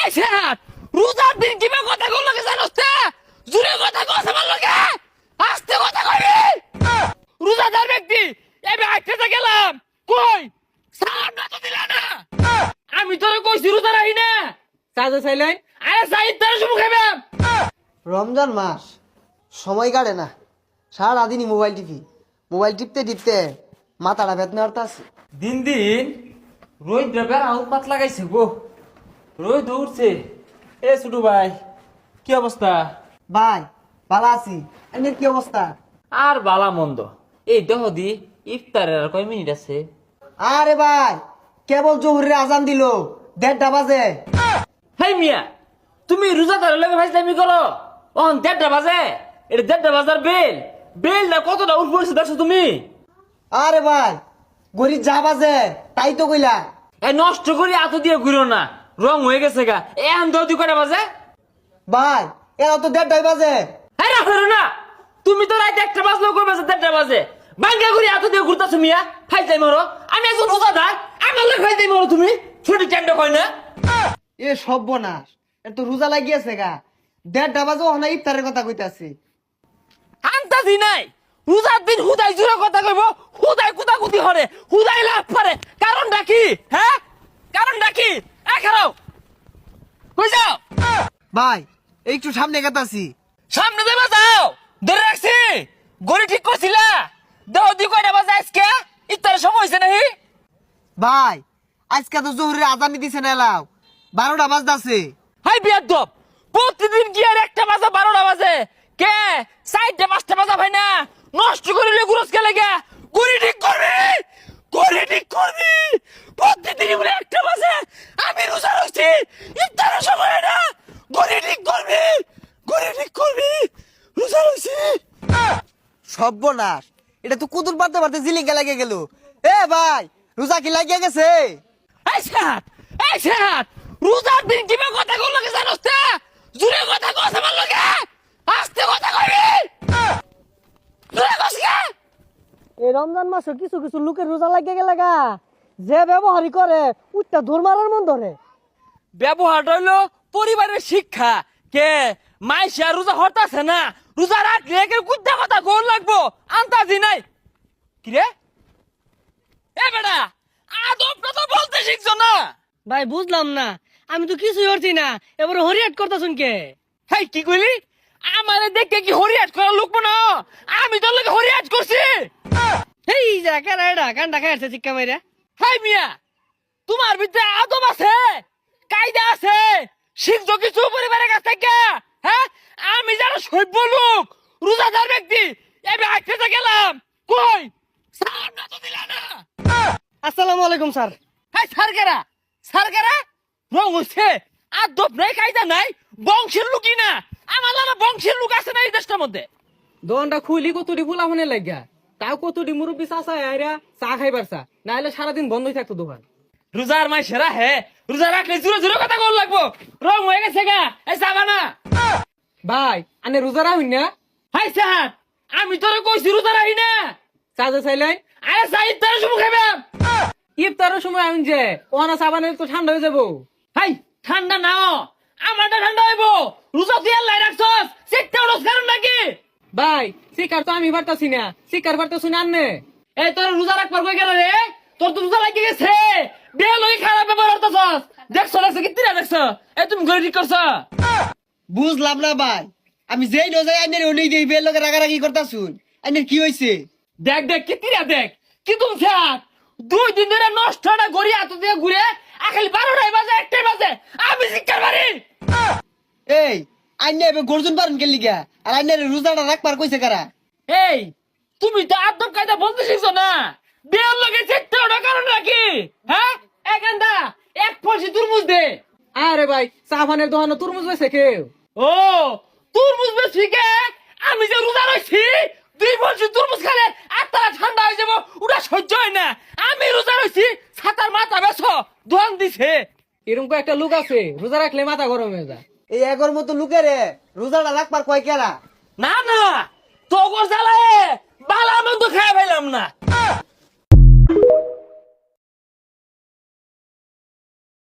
এই রোজার দিন কীভাবে কথা কল লাগে জানোস তে? জুড়ে কথা কস আমার লগে? আস্তে কথা কইবি? রোজাদার ব্যক্তি এবে আইতে গেলাম কই? সালাম না তো দিলা না। আমি তোরে কইছি রোজা রাখি না। চাচা চাইলেন আরে সাইদ তোর শুমু খাইবাম রমজান মাস সময় কাটে না। সারাদিনই মোবাইল টিপি। মোবাইল টিপতে টিপতে মাথাটা বেদনা হতে আছে। দিন দিন রোহিত বেড়া পাত লাগাইছে গো। রোহিত উঠছে। এ ছোটু ভাই কি অবস্থা? ভাই ভালো আছি। এমনি কি অবস্থা? আর বালা মন্দ। এই দেহ দি ইফতারের আর কয় মিনিট আছে? আরে ভাই কেবল জহুরের আজান দিল দেড়টা বাজে। হেই মিয়া তুমি রোজাদার লগে ভাইজলামি করো। অন দেড়টা বাজে এটা দেড়টা বাজার বেল। বেল না কতটা উঠ পড়ছে দেখছ তুমি? আরে ভাই গরিব যা বাজে তাই তো কইলা। এই নষ্ট করি এত দিয়ে ঘুরো না। রং হয়ে গেছে গা। এখন দহ দুই কটা বাজে? ভাই এরা তো দেড়টাই বাজে। হ্যাঁ করো না। তুমি তো রাইতে একটা বাজলেও করবে যে দেড়টা বাজে। বাঙ্গা করি এত দিয়ে ঘুরতেছো মিয়া। ফাইল যাই মরো। আমি একজন রোজাদার আমার লোক ফাইল যাই মরো তুমি। ছোট চ্যান্ড কয় না। এ সর্বনাশ। এ তো রোজা লাগিয়েছে গা। দেড়টা বাজে ওখানে ইফতারের কথা কইতাছি। আন্তাজি নাই। রোজার দিন হুদাই জুড়ে কথা কইব হুদাই কুদা কুদি হরে হুদাই লাভ পারে কারণটা কি হ্যাঁ কারণটা কি এ খারাও কই যাও ভাই একটু সামনে গেতাছি। সামনে দেবা যাও ধরে রাখছি। গড়ি ঠিক করছিলা? দেহ দি কয়টা বাজে আজকে? ইত্যাদি সময় হয়েছে নাহি ভাই আজকে তো জহুরের আজান দিছে না এলাও। বারোটা বাজতাছে। হাই বিয়াদব প্রতিদিন কি আর একটা বাজে বারোটা বাজে? কে? চারটে পাঁচটা বাজা ভাই না? নষ্ট করিলে গুরস কে লেগে গড়ি ঠিক করবি? গড়ি ঠিক করবি? প্রতিদিন বলে একটা বাজে। আমি রোজা রয়েছি ইত্যাদি সময় না। গড়ি ঠিক করবি গড়ি ঠিক করবি রোজা রয়েছি সর্বনাশ। এটা তো কুতুর পারতে পারতে জিলিঙ্গা লাগে গেল। এ ভাই রোজা কি লাগিয়ে গেছে? এই সাত এই সাত রোজার দিন কীভাবে কথা কল লাগে জানোস তে? জুড়ে কথা কস আমার লগে? আস্তে কথা কইবি। জুড়ে কস কে? এই রমজান মাসে কিছু কিছু লোকের রোজা লাগিয়ে গেলে গা। যে ব্যবহারই করে উঠটা ধর মারার মন ধরে। ব্যবহার হইল পরিবারের শিক্ষা। কে? মাইসা রোজা হতাছে না? রোজা রাখলে কুদ্দা কথা গোল লাগবো? আন্তাজি নাই। কি রে? এ বেটা আদবটা তো বলতে শিখছো না? ভাই বুঝলাম না। আমি তো কিছুই করছি না। এবারে হরিয়াট করতেছুন কে? হেই কি কইলি? আমারে দেখে কি হরিয়াট করা লোক না আমি তোর লোকে হরিয়াট করছি। এই যা কেন এটা? কান্ডা খাইছে চিক্কা মাইরা। হাই মিয়া তোমার ভিতরে কায়দা আছে। শিখছো কিছু পরিবারের কাছ থেকে হ্যাঁ? আমি যারা সভ্য লোক রোজাদার ব্যক্তি আইতে গেলাম। কই? সালাম না তো দিলা না। আসসালামু আলাইকুম স্যার। হাই সারকারা সারকারা রং হচ্ছে আদব নাই কায়দা নাই বংশের লোকই না। আমার লাগা বংশের লোক আছে না এই দেশটার মধ্যে? দোকানটা খুলি কতটি ফুলা ফোনে লাগা তাও কতটি মুরব্বী চাষা আইরা চা খাইবার চা। না হলে সারাদিন বন্ধই থাকতো দোকান। রোজার মাই সেরা হে। রোজা রাখলে জুড়ে জুড়ে কথা কল লাগবো। রং হয়ে গেছে গা। এই সাবানা। ভাই আনে রোজা রাখুন না? হাই সাহাব আমি তোরে কইছি রোজা রাখি না। চাচা চাইলেন আরে সাইদ তোর শুমু খাইবাম। ইফতারের সময় আমি যে ওনা সাবানের তো ঠান্ডা হয়ে যাব। হাই ঠান্ডা নাও। আমারটা ঠান্ডা হইব। রোজা তুই আল্লাহ রাখছস। সেটা রোজ কারণ নাকি? ভাই শিকার তো আমি পারতাছি না। শিকার পারতেছি না আননে। এই তোর রোজা রাখবার কই গেল রে? তোর তো লাগি গেছে। বে লই খারাপ ব্যবহার করতেছস। দেখছ দেখছ কি তিরা দেখছ? এই তুমি ঘরে ঠিক করছ? বুঝলাম না ভাই। আমি যেই রোজায় আইনের উনি দিই রাগারাগি করতাছুন আইনের কি দেখ দেখ কি তিরা দেখ কি তুমি সাত দুই দিন ধরে নষ্ট না গড়ি এত দিয়ে ঘুরে আখালি বারোটায় বাজে একটাই বাজে। আমি শিক্ষার বাড়ি। এই আইনে এবার গর্জন পারেন কে লিগা? আর আইনের রোজাটা রাখবার কইছে কারা? এই তুমি তো আদব কায়দা বলতে শিখছো না? বিয়ের লগে চেষ্টা ওটা কারণ নাকি? হ্যাঁ? এক ফলসি তুরমুজ দে। আরে ভাই সাবানের দোকানে তরমুজ বেছে কেউ? ও তুরমুজ বেশি কে? আমি যে রোজা রয়েছি দুই ফলসি তুরমুজ খালে আত্মারা ঠান্ডা হয়ে যাব ওটা সহ্য হয় না। আমি রোজা রয়েছি ছাতার মাথা বেছো দোয়ান দিছে। এরকম একটা লোক আছে রোজা রাখলে মাথা গরম হয়ে যায়। এই এগর মতো লোকেরে রোজাটা রাখবার কয় কেরা না না তোগর জ্বালায় বালা মন্দ খাই ফেলাম না।